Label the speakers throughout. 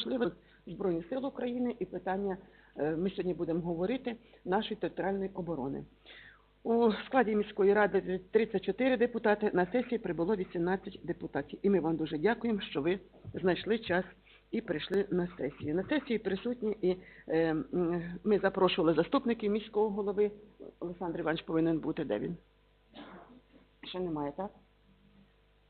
Speaker 1: важливе Збройні Сили України і питання е, ми сьогодні будемо говорити нашої територіальної оборони. У складі міської ради 34 депутати, на сесії прибуло 18 депутатів. І ми вам дуже дякуємо, що ви знайшли час і прийшли на сесію. На сесії присутні і е, ми запрошували заступників міського голови. Олександр Іванович повинен бути, де він? Ще немає, так?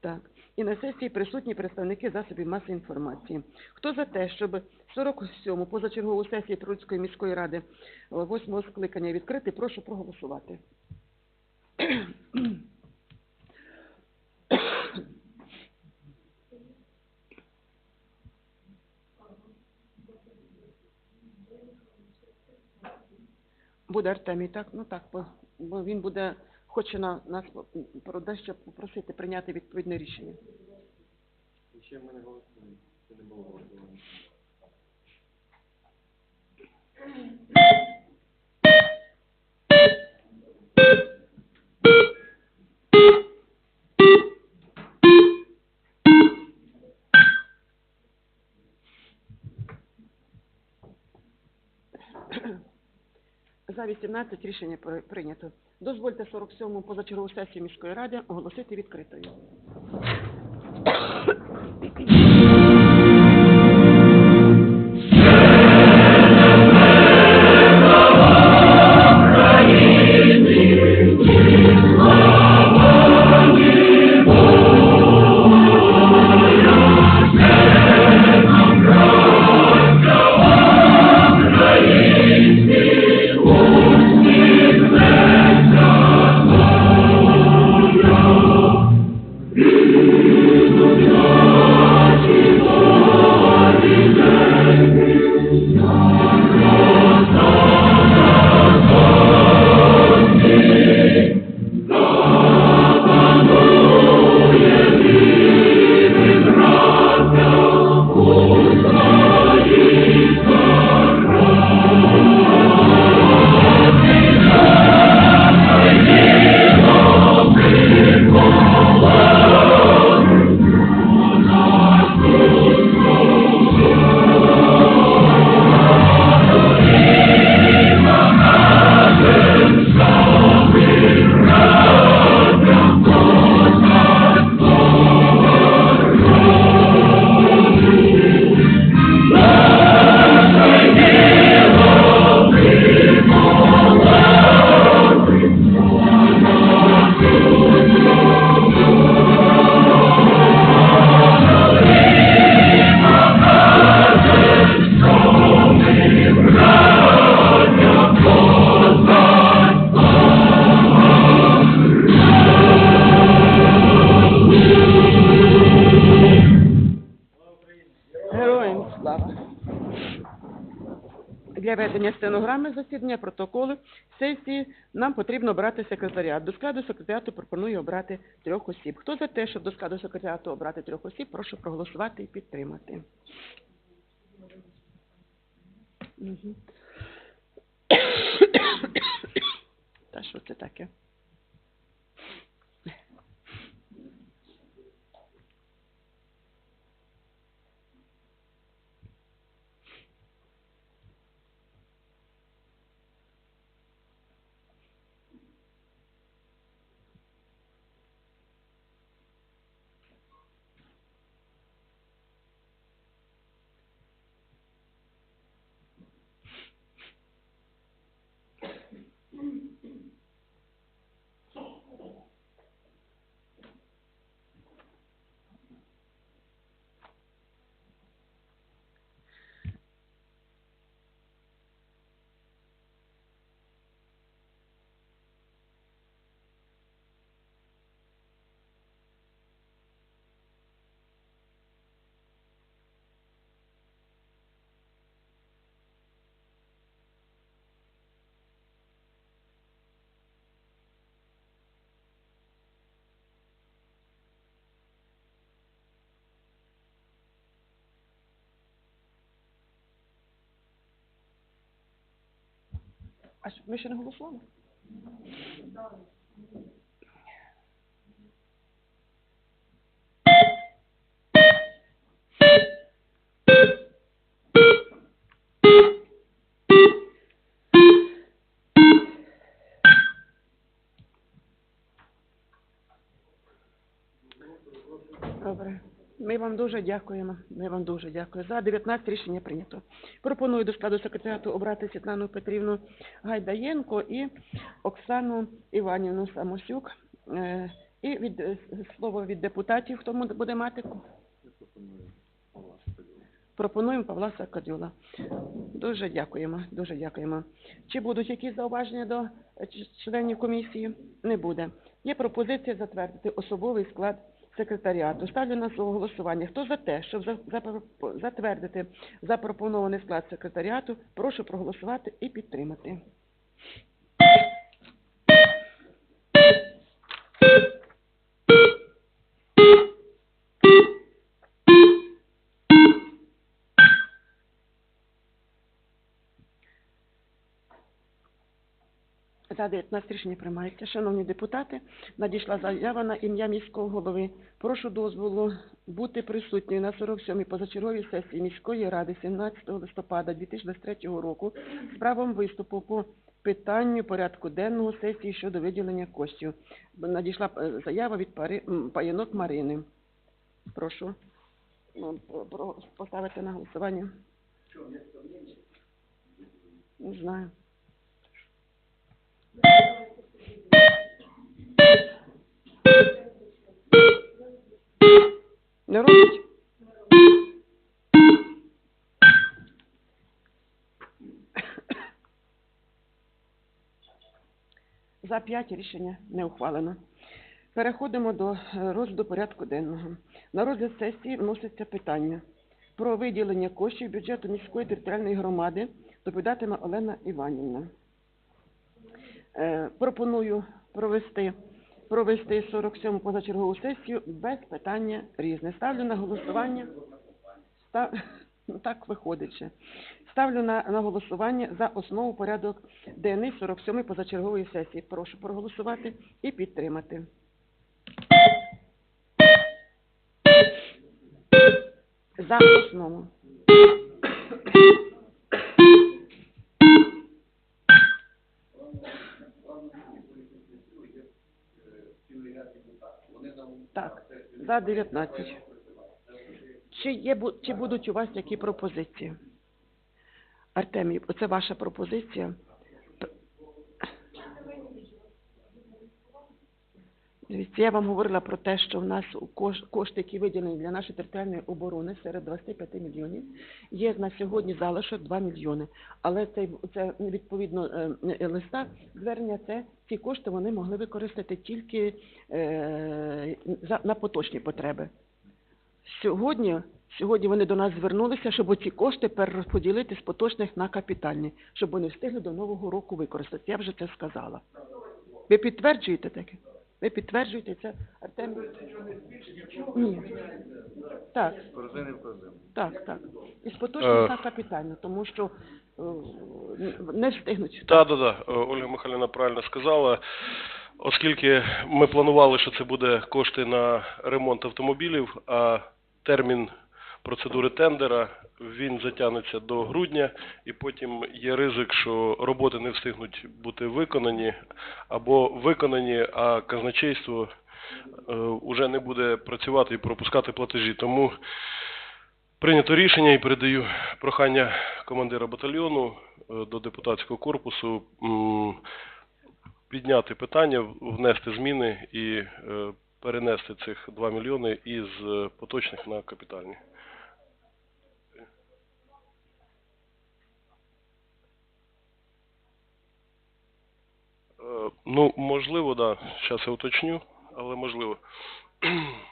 Speaker 1: Так. І на сесії присутні представники засобів масової інформації. Хто за те, щоб 47-му позачергову сесію Трудської міської ради 8-го скликання відкрити, прошу проголосувати. Буде Артемій, так? Ну так, бо він буде, хоче на, нас про дещо попросити прийняти відповідне рішення.
Speaker 2: Ще ми не голосуємо. Це не було голосування.
Speaker 1: За 18 рішення при- прийнято. Дозвольте 47-му позачергову сесію міської ради оголосити відкритою. Протоколу сесії нам потрібно обрати секретаріат. До складу секретаріату пропоную обрати трьох осіб. Хто за те, щоб до складу секретаріату обрати трьох осіб, прошу проголосувати і підтримати. Та що це таке? acho, mexer na Rua Fulano. Dobra. Ми вам дуже дякуємо. Ми вам дуже дякую. За 19 рішення прийнято. Пропоную до складу секретаріату обрати Світлану Петрівну Гайдаєнко і Оксану Іванівну Самосюк. Е, І від е, слово від депутатів, хто буде мати? Пропонуємо Павла Сакадюла. Дуже дякуємо, дуже дякуємо. Чи будуть якісь зауваження до е, членів комісії? Не буде. Є пропозиція затвердити особовий склад секретаріату. Ставлю на голосування. Хто за те, щоб затвердити запропонований склад секретаріату, прошу проголосувати і підтримати. За 19 рішення приймається. Шановні депутати, надійшла заява на ім'я міського голови. Прошу дозволу бути присутньою на 47-й позачерговій сесії міської ради 17 листопада 2023 року з правом виступу по питанню порядку денного сесії щодо виділення коштів. Надійшла е, заява від пари, м, паянок Марини. Прошу ну, поставити на голосування. Не знаю. Не робить? За п'ять рішення не ухвалено. Переходимо до е, розгляду порядку денного. На розгляд сесії вноситься питання про виділення коштів бюджету міської територіальної громади. Доповідатиме Олена Іванівна. Е, пропоную провести, провести 47 позачергову сесію без питання різне. Ставлю на голосування. Став... Ну, так виходить. Ставлю на, на голосування за основу порядок денний 47 позачергової сесії. Прошу проголосувати і підтримати. За основу. За 19. Чи, є, чи будуть у вас які пропозиції? Артемій, оце ваша пропозиція. Дивіться, я вам говорила про те, що в нас кошти, які виділені для нашої територіальної оборони серед 25 мільйонів, є на сьогодні залишок 2 мільйони. Але це, це відповідно е, е, листа звернення, це ці кошти вони могли використати тільки е, на поточні потреби. Сьогодні, сьогодні вони до нас звернулися, щоб ці кошти перерозподілити з поточних на капітальні, щоб вони встигли до Нового року використати. Я вже це сказала. Ви підтверджуєте таке? Ви підтверджуєте це, Артем? Ні. Так,
Speaker 2: З
Speaker 1: так, так. Із поточних
Speaker 3: Е.
Speaker 1: так капітальну, тому що е, не встигнуть.
Speaker 3: Так, так, так. Ольга Михайлівна правильно сказала. Оскільки ми планували, що це буде кошти на ремонт автомобілів, а термін процедури тендера він затягнеться до грудня, і потім є ризик, що роботи не встигнуть бути виконані, або виконані, а казначейство е, уже не буде працювати і пропускати платежі. Тому Прийнято рішення і передаю прохання командира батальйону е, до депутатського корпусу підняти питання, внести зміни і е, перенести цих 2 мільйони із е, поточних на капітальні. Е, Ну, можливо, да. Зараз я уточню, але можливо.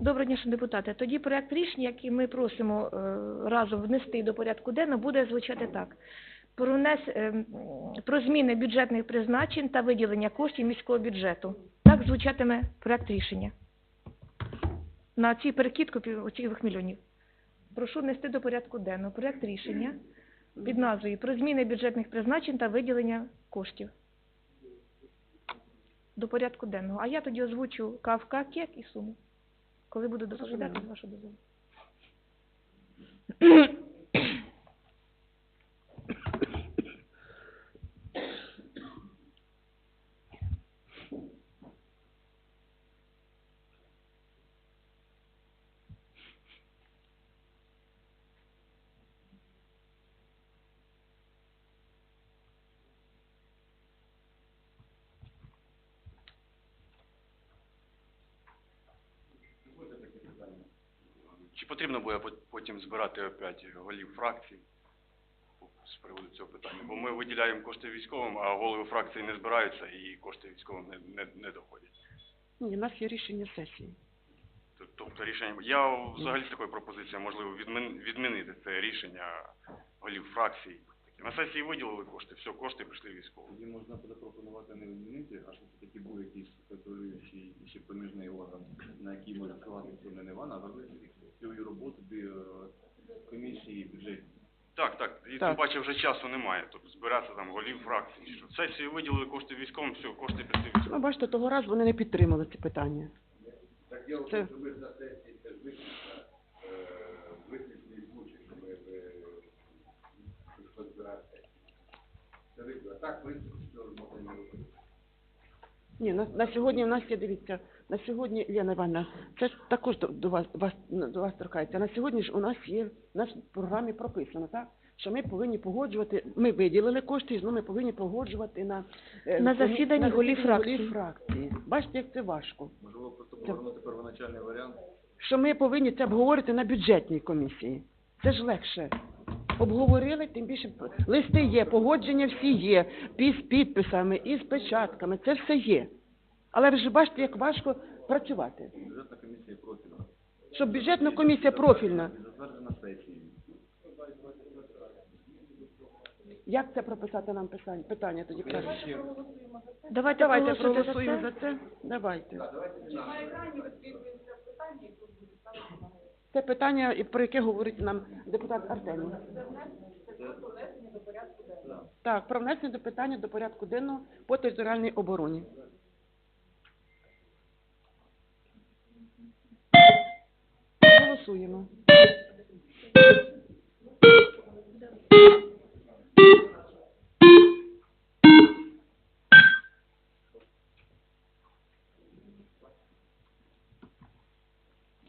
Speaker 4: Доброго дня, шановні депутати. Тоді проект рішення, який ми просимо е, разом внести до порядку денного, буде звучати так. Про, внес, е, про зміни бюджетних призначень та виділення коштів міського бюджету. Так звучатиме проект рішення. На цій перекидку двох мільйонів. Прошу внести до порядку денного проект рішення під назвою про зміни бюджетних призначень та виділення коштів. До порядку денного. А я тоді озвучу КАВК, КЕК і суму. Коли буду доповідати, з вашого дозволу.
Speaker 5: Чи потрібно буде потім збирати опять голів фракцій з приводу цього питання? Бо ми виділяємо кошти військовим, а голови фракції не збираються і кошти військовим не, не, не доходять.
Speaker 1: Ні, у нас є рішення сесії.
Speaker 5: Тобто рішення... Я взагалі з такою пропозицією, можливо, відмін... відмінити це рішення голів фракцій. На сесії виділили кошти, все, кошти прийшли військовим.
Speaker 2: Тоді можна буде пропонувати не відмінити, а щоб все-таки був якийсь контролюючий ще поміжний орган, на який може впливати не Івана, а робити свою роботу е, комісії бюджетні.
Speaker 5: Так, так, і
Speaker 1: Так.
Speaker 5: тим паче вже часу немає, тобто збиратися там голів фракцій. Що. Сесію виділили кошти військовим, все, кошти прийшли військовим.
Speaker 1: Ну, бачите, того разу вони не підтримали це питання.
Speaker 6: Так я
Speaker 1: Це-
Speaker 6: це... ви ж на сесії це виключно, е, виключний случай, що ми е, що збирати. Це виключно. А так, в принципі, що можна не робити.
Speaker 1: Ні, на, на сьогодні в нас є, дивіться, на сьогодні, Лена Івановна, це ж також до, до вас, вас, до вас торкається. На сьогодні ж у нас є, в нашій програмі прописано, так? Що ми повинні погоджувати, ми виділили кошти, ну ми повинні погоджувати на, е,
Speaker 4: На засіданні
Speaker 1: на
Speaker 4: голів фракцій.
Speaker 1: фракції. Бачите, як це важко.
Speaker 2: Можливо, просто повернути первоначальний варіант.
Speaker 1: Що ми повинні це обговорити на бюджетній комісії. Це ж легше. Обговорили, тим більше листи є, погодження всі є, з підписами і з печатками, це все є. Але ви ж бачите, як важко працювати.
Speaker 2: Бюджетна комісія профільна.
Speaker 1: Щоб бюджетна комісія профільна,
Speaker 2: затверджена сесією.
Speaker 1: як це прописати нам питання, питання тоді краще?
Speaker 4: Давайте,
Speaker 1: Давайте
Speaker 4: за
Speaker 1: проголосуємо
Speaker 4: це.
Speaker 1: за це. Давайте. Це питання, і про яке говорить нам депутат Артемій. Так, про внесення до питання до порядку денного по територіальній обороні. Голосуємо.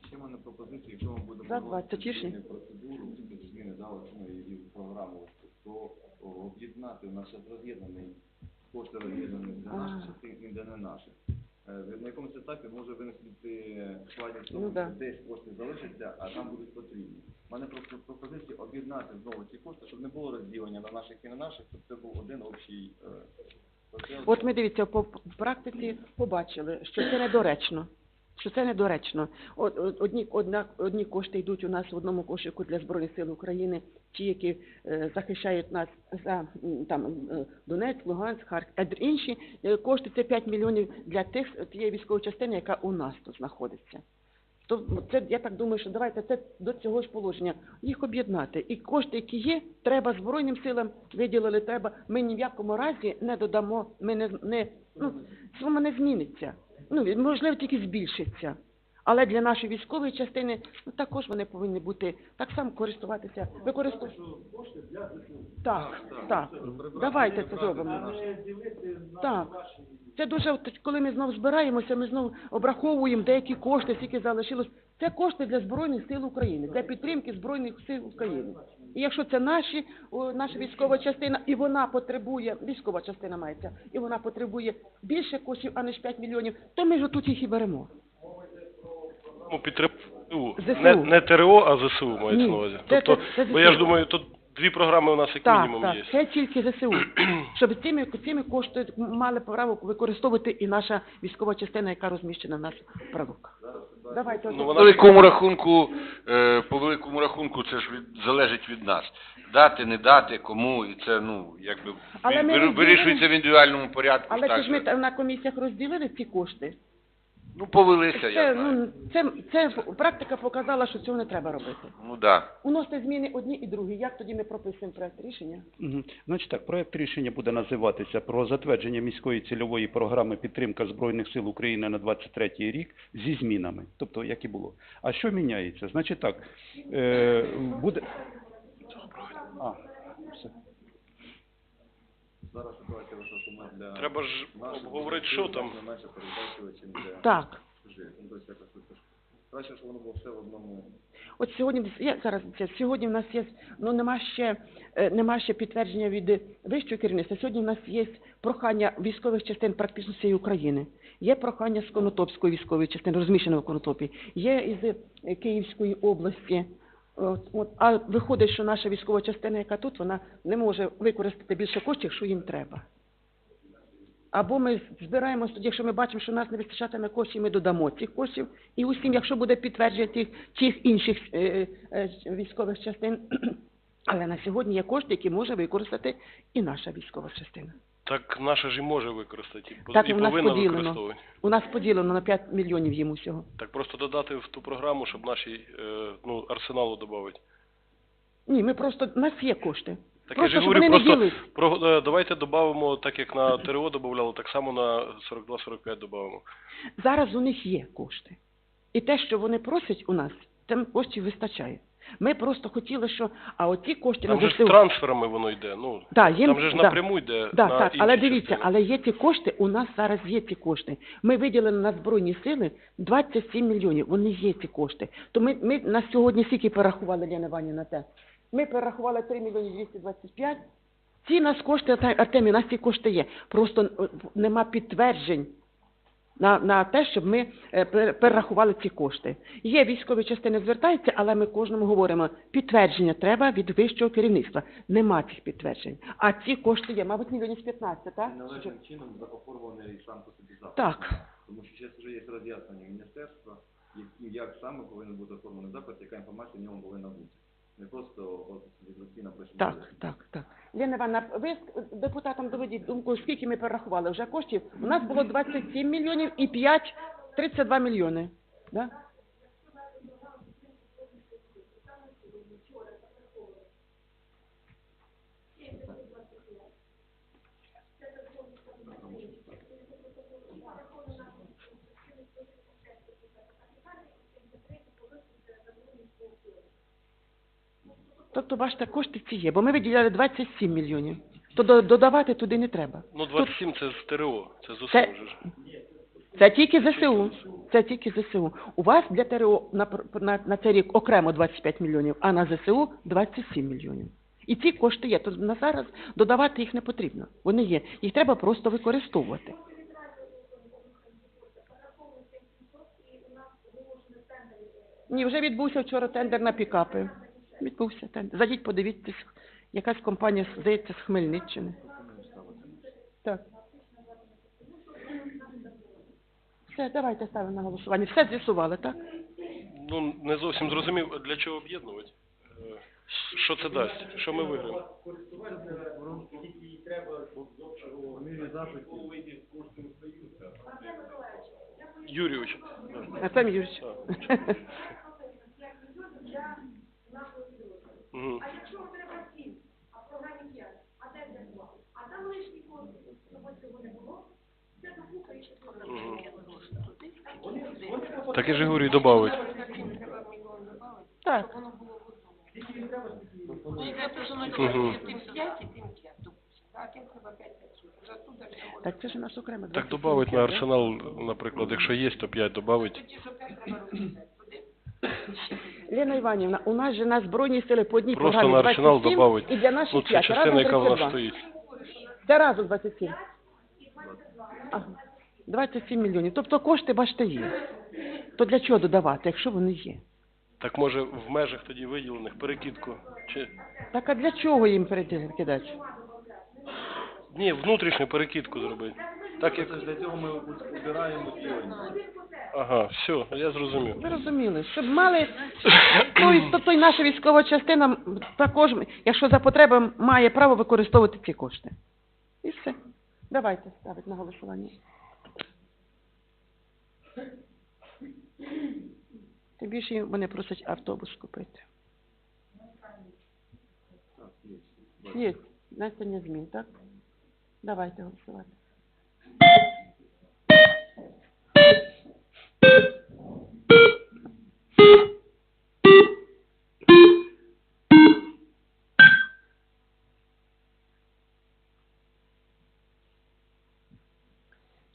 Speaker 2: Ще мене пропозиція, якщо ми будемо
Speaker 1: За
Speaker 2: проводити
Speaker 1: 20 тижнів.
Speaker 2: процедуру, зміни залишної програму, то об'єднати у нас зараз роз'єднаний кошти роз'єднані для наших частин і для не наших. Е, На якомусь етапі може виникнути складність,
Speaker 1: Ну, да.
Speaker 2: десь кошти залишаться, а там будуть потрібні. У мене просто пропозиція об'єднати знову ці кошти, щоб не було розділення на наших і на наших, щоб це був один общий е.
Speaker 1: От ми дивіться, по практиці побачили, що це недоречно. Що це недоречно. Одні, одна, одні кошти йдуть у нас в одному кошику для Збройних сил України, ті, які е, захищають нас за там е, Донецьк, Луганськ, Харків, а інші е, кошти це 5 мільйонів для тих тієї військової частини, яка у нас тут знаходиться. То це я так думаю, що давайте це до цього ж положення їх об'єднати. І кошти, які є, треба збройним силам виділили. Треба. Ми ні в якому разі не додамо. Ми не, не ну сума не зміниться. Ну можливо, тільки збільшиться. Але для нашої військової частини ну, також вони повинні бути так само користуватися, використовувати. Так, так. Давайте це зробимо. Так. Це дуже, от коли ми знову збираємося, ми знову обраховуємо деякі кошти, скільки залишилось. Це кошти для Збройних сил України, для підтримки Збройних сил України. І якщо це наші, о, наша військова частина, і вона потребує, військова частина мається, і вона потребує більше коштів, аніж 5 мільйонів, то ми ж тут їх і беремо.
Speaker 3: Ну, підтримку
Speaker 1: ЗСУ.
Speaker 3: не, не ТРО, а ЗСУ мається
Speaker 1: Ні,
Speaker 3: на увазі.
Speaker 1: це-
Speaker 3: Тобто,
Speaker 1: це- це
Speaker 3: бо я ж
Speaker 1: ЗСУ.
Speaker 3: думаю, тут Дві програми у нас як
Speaker 1: Так,
Speaker 3: мінімум
Speaker 1: так,
Speaker 3: є.
Speaker 1: це тільки ЗСУ. Щоб цими, цими кошти мали право використовувати і наша військова частина, яка розміщена в нас в правок. Давайте.
Speaker 3: Ну,
Speaker 6: По
Speaker 3: вона
Speaker 6: великому рахунку, е, по великому рахунку це ж від, залежить від нас. Дати, не дати, кому, і це, ну, якби,
Speaker 1: Але ми
Speaker 6: вир-
Speaker 1: розділимо-
Speaker 6: вирішується в індивідуальному порядку.
Speaker 1: Але
Speaker 6: так
Speaker 1: чи ж ми та- на комісіях розділили ці кошти?
Speaker 6: Ну, повелися,
Speaker 1: Це,
Speaker 6: я знаю.
Speaker 1: ну, це, це практика показала, що цього не треба робити.
Speaker 6: Ну, да.
Speaker 1: Уносите зміни одні і другі. Як тоді ми прописуємо проект рішення?
Speaker 7: Мгм. Значить так, проект рішення буде називатися про затвердження міської цільової програми підтримка Збройних сил України на 23 рік зі змінами, тобто як і було. А що міняється? Значить так, е, буде... А, все.
Speaker 2: Зараз ситуація що для...
Speaker 3: Треба ж
Speaker 2: наших
Speaker 3: обговорити, що там.
Speaker 2: Для наших передбачувачів, для
Speaker 1: Так.
Speaker 2: чужих. Ну, тобто якось тут ж- Краще, щоб воно було все в одному...
Speaker 1: От сьогодні я зараз це сьогодні в нас є ну нема ще е, нема ще підтвердження від вищого керівництва. Сьогодні в нас є прохання військових частин практично всієї України. Є прохання з Конотопської військової частини, розміщеної в Конотопі. Є із е, Київської області. От, от, а виходить, що наша військова частина, яка тут, вона не може використати більше коштів, що їм треба. Або ми збираємося тоді, якщо ми бачимо, що нас не вистачатиме коштів, ми додамо цих коштів. І усім, якщо буде підтвердження тих, тих інших е, е, військових частин, але на сьогодні є кошти, які може використати і наша військова частина.
Speaker 3: Так наша ж і може використати, і,
Speaker 1: Так,
Speaker 3: і
Speaker 1: у нас
Speaker 3: повинна
Speaker 1: поділено.
Speaker 3: використовувати.
Speaker 1: У нас поділено на 5 мільйонів їм усього.
Speaker 3: Так просто додати в ту програму, щоб нашій е, ну, арсеналу додати.
Speaker 1: Ні, ми просто, у нас є кошти.
Speaker 3: Так я
Speaker 1: просто,
Speaker 3: ж
Speaker 1: щоб
Speaker 3: говорю,
Speaker 1: вони не
Speaker 3: просто
Speaker 1: ділись.
Speaker 3: про, е, давайте додамо, так як на ТРО додавали, так само на 42-45 додамо.
Speaker 1: Зараз у них є кошти. І те, що вони просять у нас, тим коштів вистачає. Ми просто хотіли, що, а оці кошти
Speaker 3: Там
Speaker 1: на
Speaker 3: же
Speaker 1: ЗСУ...
Speaker 3: трансферами воно йде. Ну,
Speaker 1: Да, їм,
Speaker 3: там же ж
Speaker 1: да.
Speaker 3: напряму йде
Speaker 1: Да,
Speaker 3: на
Speaker 1: так,
Speaker 3: інші
Speaker 1: але дивіться,
Speaker 3: частини.
Speaker 1: але є ці кошти, у нас зараз є ці кошти. Ми виділили на Збройні сили 27 мільйонів, вони є ці кошти. То ми, ми на сьогодні скільки перерахували, Ліна Іванівна, те? Ми перерахували 3 мільйони 225. Ці нас кошти, Арте- Артемій, у нас ці кошти є. Просто е, нема підтверджень на, на те, щоб ми е, перерахували ці кошти. Є військові частини звертаються, але ми кожному говоримо, підтвердження треба від вищого керівництва. Нема цих підтверджень. А ці кошти є, мабуть, мільйонів 15, так?
Speaker 2: Належним чином оформлений сам по собі запит.
Speaker 1: Так.
Speaker 2: Тому що зараз вже є роз'яснення міністерства, яким, як саме повинен бути оформлений запит, яка інформація в ньому повинна бути. Не просто від напишемо.
Speaker 1: Так, так, так. Лена Івановна, ви з- депутатам доведіть думку, скільки ми перерахували вже коштів? У нас було 27 мільйонів і 5, 32 мільйони. Да? Тобто, бачите, кошти ці є, бо ми виділяли 27 мільйонів. То до- додавати туди не треба.
Speaker 3: Ну, 27 це з ТРО, це з
Speaker 1: Це-
Speaker 3: усім ж.
Speaker 1: Це тільки ЗСУ. Це тільки ЗСУ. У вас для ТРО на, пр- на, на цей рік окремо 25 мільйонів, а на ЗСУ 27 мільйонів. І ці кошти є. То на зараз додавати їх не потрібно. Вони є. Їх треба просто використовувати. Ні, вже відбувся вчора тендер на пікапи. Відбувся тендер. Зайдіть, подивіться, якась компанія, здається, з Хмельниччини. Так. Все, давайте ставимо на голосування. Все з'ясували, так?
Speaker 3: Ну, не зовсім зрозумів, для чого об'єднувати. Е, Що це дасть? Що ми виграємо? Юрійович.
Speaker 1: Артем Юрійович.
Speaker 3: Угу. Так я ж і говорю, і добавить.
Speaker 1: Так. Так це ж у нас окремо.
Speaker 3: Так
Speaker 1: 27
Speaker 3: добавить на арсенал, наприклад, якщо є, то 5 добавить.
Speaker 1: Лена Іванівна, у нас же на Збройні сили по одній
Speaker 3: Просто
Speaker 1: програмі
Speaker 3: на арсенал
Speaker 1: 27
Speaker 3: добавить.
Speaker 1: і для наших
Speaker 3: це
Speaker 1: 5.
Speaker 3: частина,
Speaker 1: разом
Speaker 3: яка в нас
Speaker 1: 32.
Speaker 3: стоїть.
Speaker 1: Це разом 27. Ага. 27 мільйонів. Тобто кошти, бачите, є. То для чого додавати, якщо вони є?
Speaker 3: Так може в межах тоді виділених перекидку? Чи...
Speaker 1: Так а для чого їм перекидати?
Speaker 3: Ні, внутрішню перекидку зробити. Так як...
Speaker 2: Для цього ми обираємо сьогодні.
Speaker 3: Ага, все, я зрозумів.
Speaker 1: Ви розуміли, щоб мали тобто і наша військова частина також, якщо за потреби, має право використовувати ці кошти. І все. Давайте ставити на голосування. Тим більше вони просять автобус купити. Є, внесення змін, так? Давайте голосувати.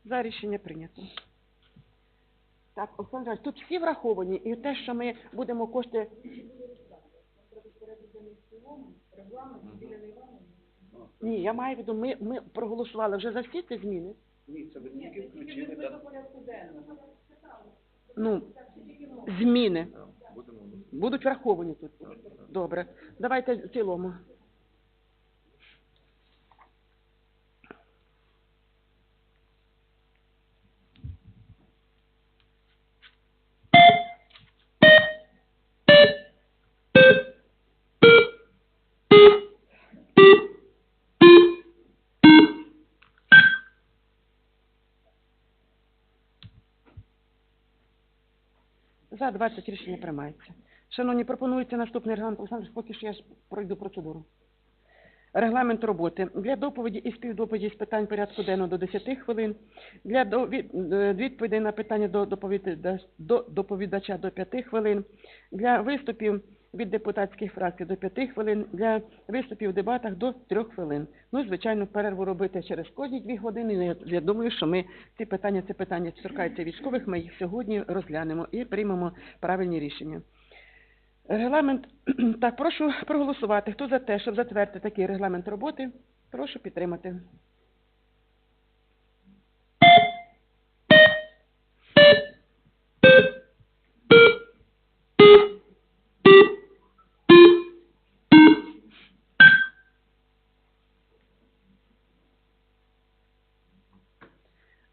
Speaker 1: За рішення прийнято. Так, Олександр, Іванович, тут всі враховані, і те, що ми будемо кошти. Ні, я маю в виду, ми, ми проголосували вже за всі ці зміни.
Speaker 7: Ні, це ви тільки включили?
Speaker 1: Ну, зміни будуть враховані тут. Добре. Давайте в цілому. За 20 рішення приймається. Шановні, пропонується наступний регламент. Олександр, поки що я пройду процедуру. Регламент роботи. Для доповіді і співдоповіді з питань порядку денного до 10 хвилин. Для е, відповідей на питання до доповідача до 5 хвилин. Для виступів від депутатських фракцій до 5 хвилин. Для виступів в дебатах до 3 хвилин. Ну і, звичайно, перерву робити через кожні 2 години. Я, я думаю, що ми ці питання, це питання торкаються військових, ми їх сьогодні розглянемо і приймемо правильні рішення. Регламент. Так, прошу проголосувати. Хто за те, щоб затвердити такий регламент роботи, прошу підтримати.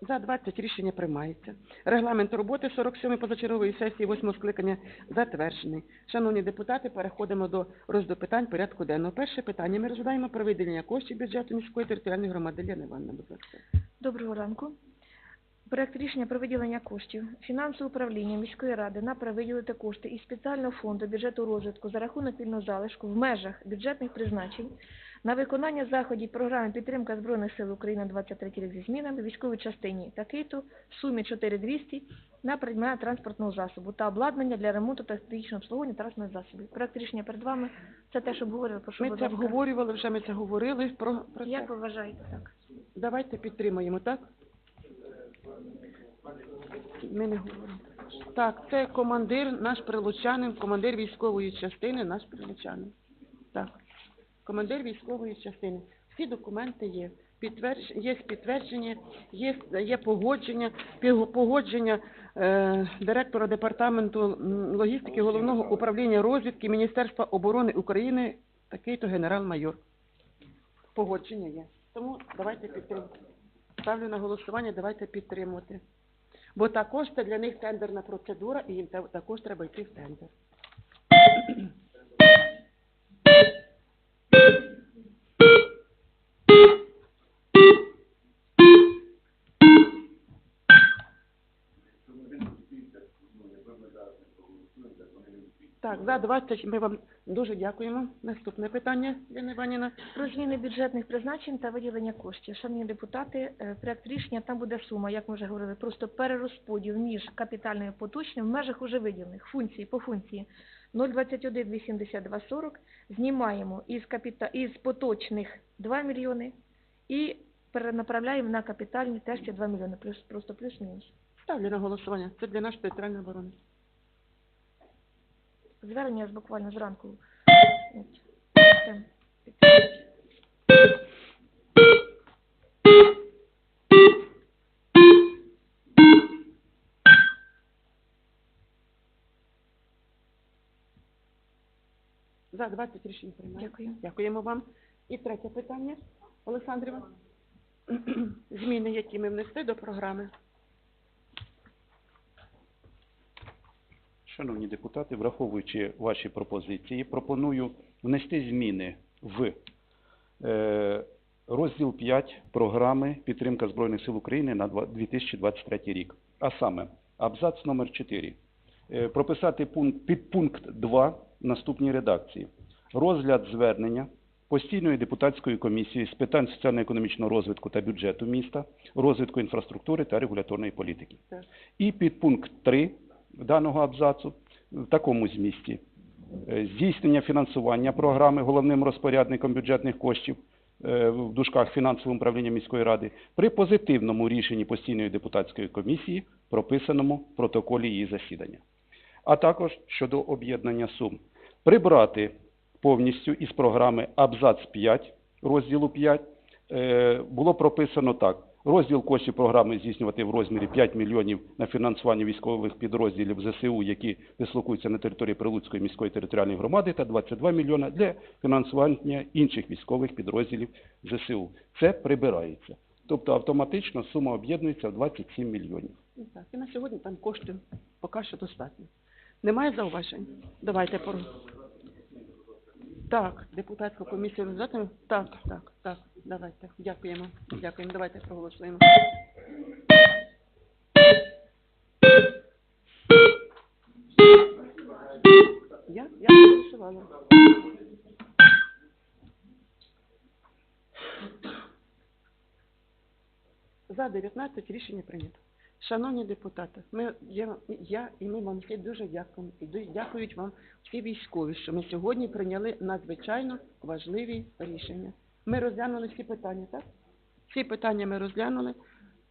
Speaker 1: За 20 рішення приймається. Регламент роботи 47-ї позачергової сесії 8 скликання затверджений. Шановні депутати, переходимо до розгляду питань порядку денного. Перше питання ми розглядаємо про виділення коштів бюджету міської територіальної громади. Ліна Івановна, будь ласка.
Speaker 4: Доброго ранку. Проект рішення про виділення коштів. Фінансове управління міської ради напрямує виділити кошти із спеціального фонду бюджету розвитку за рахунок вільного залишку в межах бюджетних призначень на виконання заходів програми підтримка Збройних сил України 23 рік зі змінами військовій частині такий-то в сумі 4200 на придбання транспортного засобу та обладнання для ремонту та технічного обслуговування транспортних засобів. Проект рішення перед вами. Це те, що обговорили. Прошу,
Speaker 1: Ми це
Speaker 4: ласка.
Speaker 1: обговорювали, вже ми це говорили про, про це.
Speaker 4: Як ви вважаєте так?
Speaker 1: Давайте підтримаємо, так? Ми не говоримо. Так, це командир, наш прилучанин, командир військової частини, наш прилучанин. Так, командир військової частини. Всі документи є. Підтвердж... Є підтвердження, є, є погодження, погодження е, директора департаменту логістики головного управління розвідки Міністерства оборони України, такий-то генерал-майор. Погодження є. Тому давайте підтримуємо. Ставлю на голосування, давайте підтримувати. Бо також це для них тендерна процедура, і їм та- також треба йти в тендер. Так, за 20 ми вам дуже дякуємо. Наступне питання, Ліна Іванівна.
Speaker 4: Про зміни бюджетних призначень та виділення коштів. Шановні депутати, е, проект рішення там буде сума, як ми вже говорили, просто перерозподіл між капітальним і поточним в межах уже виділених функцій по функції 021 272 40 знімаємо із капіта із поточних 2 мільйони і перенаправляємо на капітальні теж ці 2 мільйони, плюс просто плюс-мінус.
Speaker 1: Ставлю на голосування. Це для нашої територіальної оборони.
Speaker 4: Звернення ж буквально зранку.
Speaker 1: За 20 рішень приймаємо.
Speaker 4: Дякую.
Speaker 1: Дякуємо вам. І третє питання, Олександрова. Зміни, які ми внесли до програми.
Speaker 7: Шановні депутати, враховуючи ваші пропозиції, пропоную внести зміни в е, розділ 5 програми підтримка Збройних сил України на 2023 рік. А саме, абзац номер 4. Е, прописати пункт, підпункт 2 в наступній редакції. Розгляд звернення постійної депутатської комісії з питань соціально-економічного розвитку та бюджету міста, розвитку інфраструктури та регуляторної політики.
Speaker 1: Так.
Speaker 7: І підпункт 3 даного абзацу в такому змісті. Е, Здійснення фінансування програми головним розпорядником бюджетних коштів е, в дужках фінансовим управлінням міської ради при позитивному рішенні постійної депутатської комісії, прописаному в протоколі її засідання. А також щодо об'єднання сум. Прибрати повністю із програми абзац 5 розділу 5 е, було прописано так. Розділ коштів програми здійснювати в розмірі 5 мільйонів на фінансування військових підрозділів ЗСУ, які дислокуються на території Прилуцької міської територіальної громади, та 22 мільйона для фінансування інших військових підрозділів ЗСУ. Це прибирається. Тобто автоматично сума об'єднується в 27 мільйонів.
Speaker 1: Ну, Так, і на сьогодні там коштів поки що достатньо. Немає зауважень? Давайте по... Так, депутатську комісію розглянемо? Так, так, так, давайте. Дякуємо. Дякуємо. Давайте проголосуємо. Я? Я проголосувала. За 19 рішення прийнято. Шановні депутати, ми, я, я і ми вам всі дуже дякуємо. І дякують вам всі військові, що ми сьогодні прийняли надзвичайно важливі рішення. Ми розглянули всі питання, так? Всі питання ми розглянули.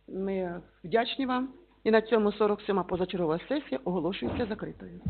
Speaker 1: Ми вдячні вам. І на цьому 47-ма позачергова сесія оголошується закритою.